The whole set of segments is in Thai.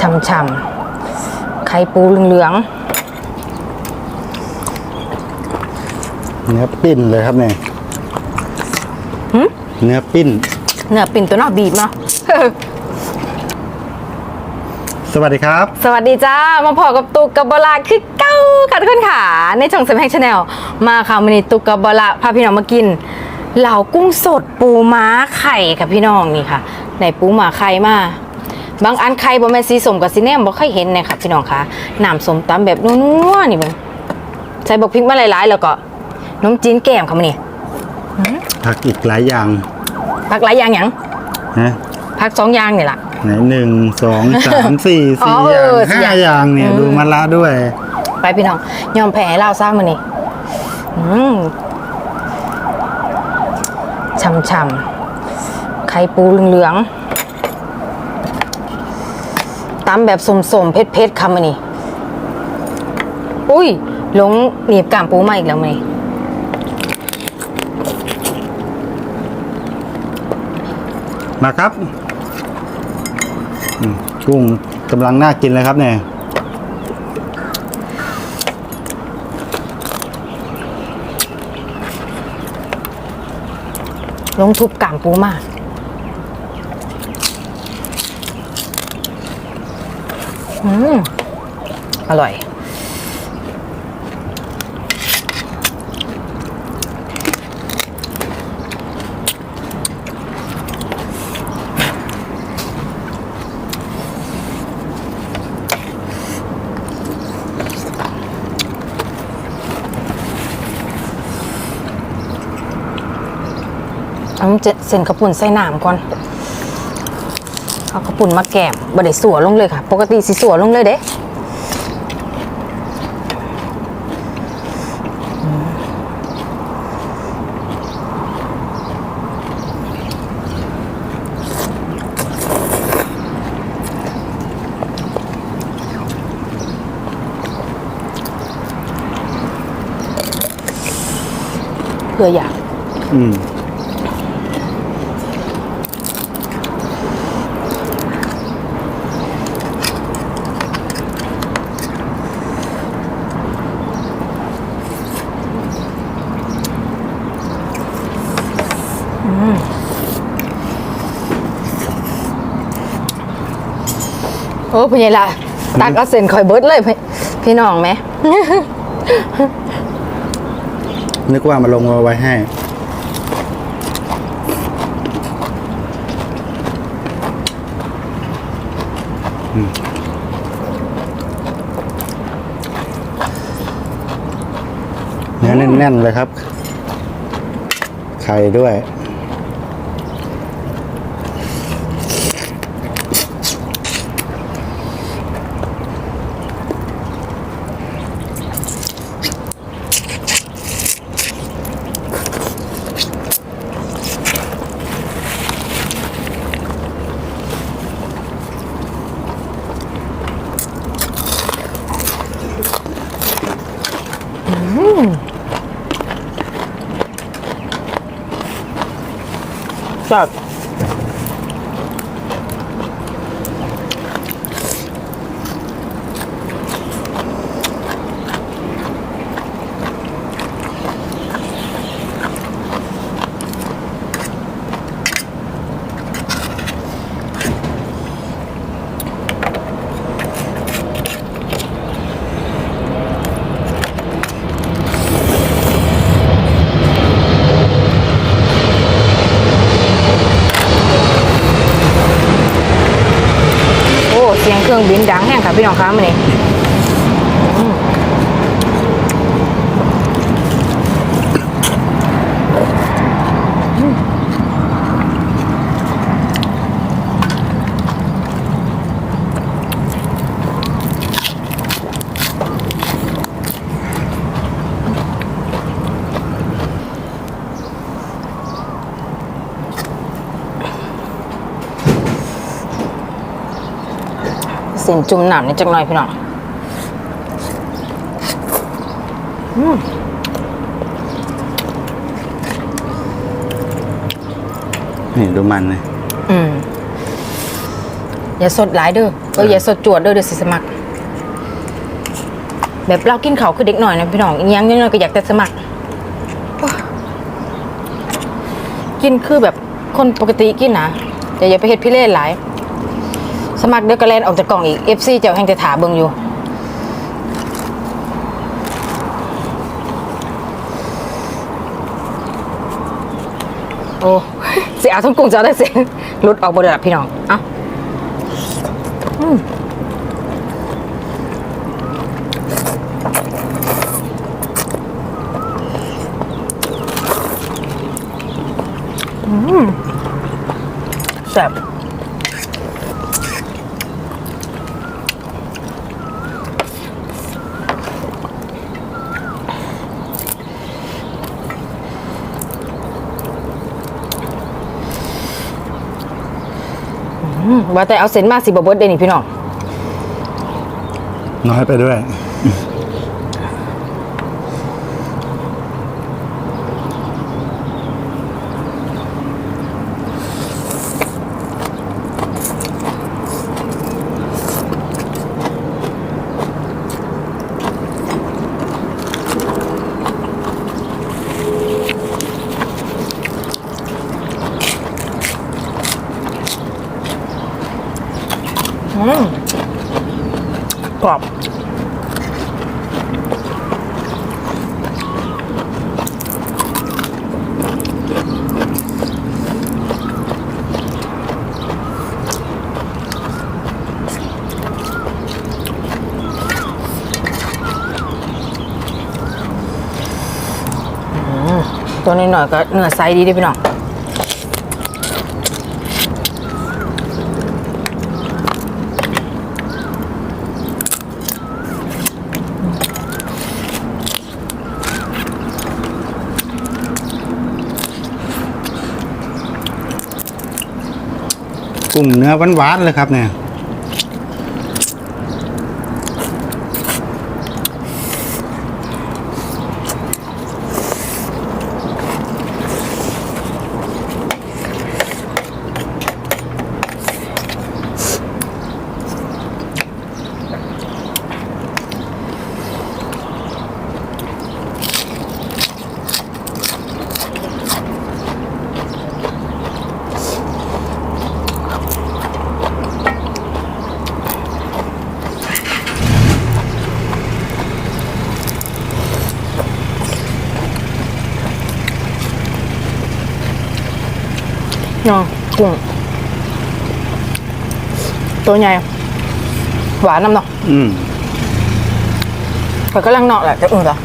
ช่ำๆไข่ปูเหลืองเนื้อปิ้นเลยครับเนี่ยเนื้อปิ้นๆเนื้อปิ่นตัวเนอกบีบเนาะ สวัสดีครับ สวัสดีจ้า มาพอกับตุกกับบลาคือเก้าค่ะทุกคนค่ะ ในช่องสมแพงชาแนลมาค่ะวันนี้ตุกกับบลาพาพี่น้องมากินเหล่ากุ้งสดปูม้าไข่ค่ะพี่น้องนี่ค่ะในปูม้าไข่มา บางอันไข่บ่แม่นสีสมกับสีแนมบ่ค่อยเห็นเนยค่ะพี่น้องค่ะน้ำสมตำแบบนัวๆนี่เบิ่งใส่บกพริกมาหลายๆ แล้วก็น้ำจีนแก้มค่ะมื้อนี้ผักอีกหลายอย่างผักหลายอย่างหยังนะผักสองอย่างนี่ล่ะไหนหนึ่งสองสามสี่อ๋อสี่อย่างเออสี่ห้าอย่างอย่างเนี่ยอืมดูมะละด้วย ไปพี่น้องยอมแพ้ให้เราซะมื้อนี้อืมช่ำๆไข่ปูเหลืองๆ ตำแบบสมๆเผ็ดๆคำมื้อนี้อุ้ยหลงหนีบกามปูมาอีกแล้วมื้อนี้มาครับอืมกุ้งกำลังน่ากินเลยครับเนี่ยลงทุบกามปูมา อืมอร่อย เอาเจเส้นข้าปุ่นใส่น้ำก่อน เอาข้าปุ่นมาแกมบ่ได้สัวลงเลยค่ะ ปกติสิสัวลงเลยเด้เพื่ออยาก อืม อ้พี่ใหญ่ละตักเอาเส้นคอยเบิดเลยพี่พี่น้องไหม นึกว่ามาลงเอาไว้ให้อืมเนื้อแน่นๆเลยครับ ไข่ด้วย จั สียงเครื่องบินดังแห้งค่ะพี่น้องคะมื่อนี้ เส้นจุ่มหนำนี่จังหน่อยพี่น้องนี่ดูมันเลยอืมอย่าสดหลายเด้อเอออย่าสดจวดเด้อเดี๋ยวสิสมัคร แบบเรากินเขาวคือเด็กหน่อยนะพี่น้องอีกอยังอยังน้อยก็อยากแต่สมัครโอ้ยกินคือแบบคนปกติกินนะแต่อย่าไปเฮ็ดพี่เล่นหลายส มัครเดี๋ยวก็แลนออกจากกล่องอีก FC เจ้าแห่งจะถาเบิงอยู่ โอ้เสียเอาทั้งกรุงจะเอาได้เสียหลุดออกบนระดับพี่น้อง เอ้าอืมอืมแซ่บ ว่าแต่เอาเส้นมาสิบเบิร์ดเดนี่พี่น้องน้อยไปด้วย กรอบตัวนี้หน่อยๆก็เนื้อไซส์ดีด้พี่น้อง กุ้งเนื้อหวานๆเลยครับเนี่ย นาะกุ้งตัวใหญ่หวานน้ำเนาะอืมมันก็ลังเนาะแหละจะอื่นเหรอ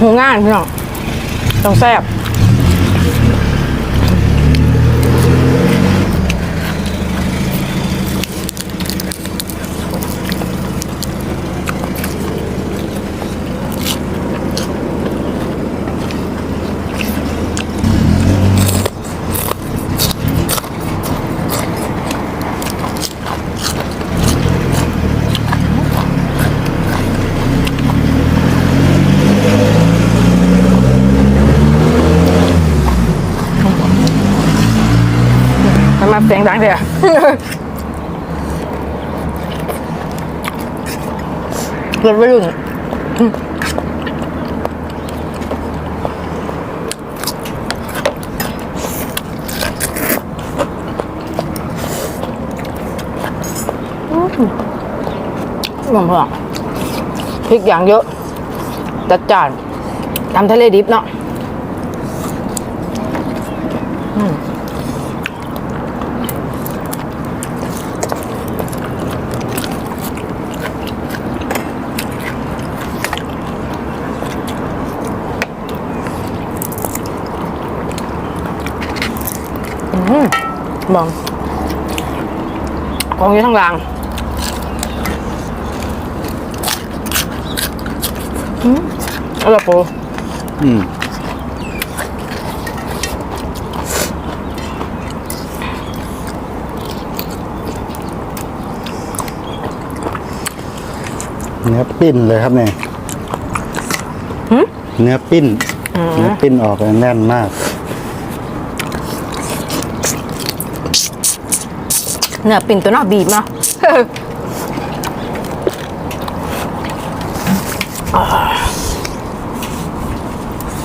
หูง่ายพี่น้องต้องแซ่บ เสียงดังเถอะรถวัยรุ่นหอมพอพริกอย่างเยอะจัดจานทำทะเลดิบเนาะอื บองกองอยู่ทั้งรางอืมอร่อยปูอืมเนื้อปิ้นเลยครับเนี่ยหืมเนื้อปิ้น เนื้อปิ้นออกแน่นมาก เนื้อปิ่นตัวนอกบีบเนาะ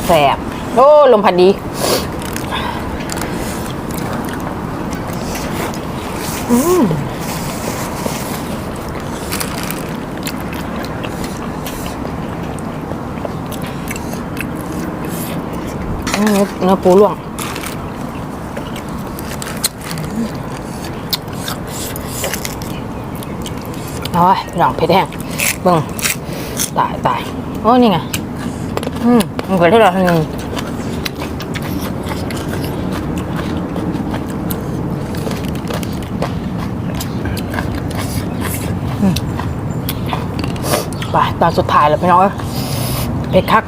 แสบโอ้ลมพัดดีอืมเนื้อปูล่วง โอ้ยพี่องเผ็ดแห้งเบิ่งตายตายโอ้นี่ไง อืมมันเผ็ดที่เราทำนึงอืมไปตอนสุดท้ายแล้วพี่น้องเผ็ดคัก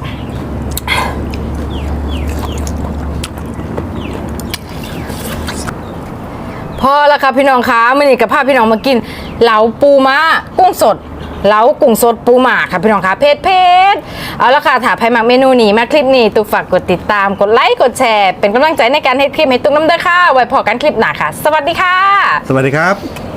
พอแล้วครับพี่น้องคะมื่อนี้กับพาพี่น้องมากิน เหลาปูม้ากุ้งสดเหลากุ้งสดปูหมาค่ะพี่น้องคะเพจเพจเอาละค่ะถ้าใครมักเมนูนี้มาคลิปนี้ตุกฝากกดติดตามกดไลค์กดแชร์ เป็นกำลังใจในการให้คลิปให้ตุกน้ำเด้อค่ะไว้พอกันคลิปหน้าค่ะ สวัสดีค่ะ สวัสดีครับ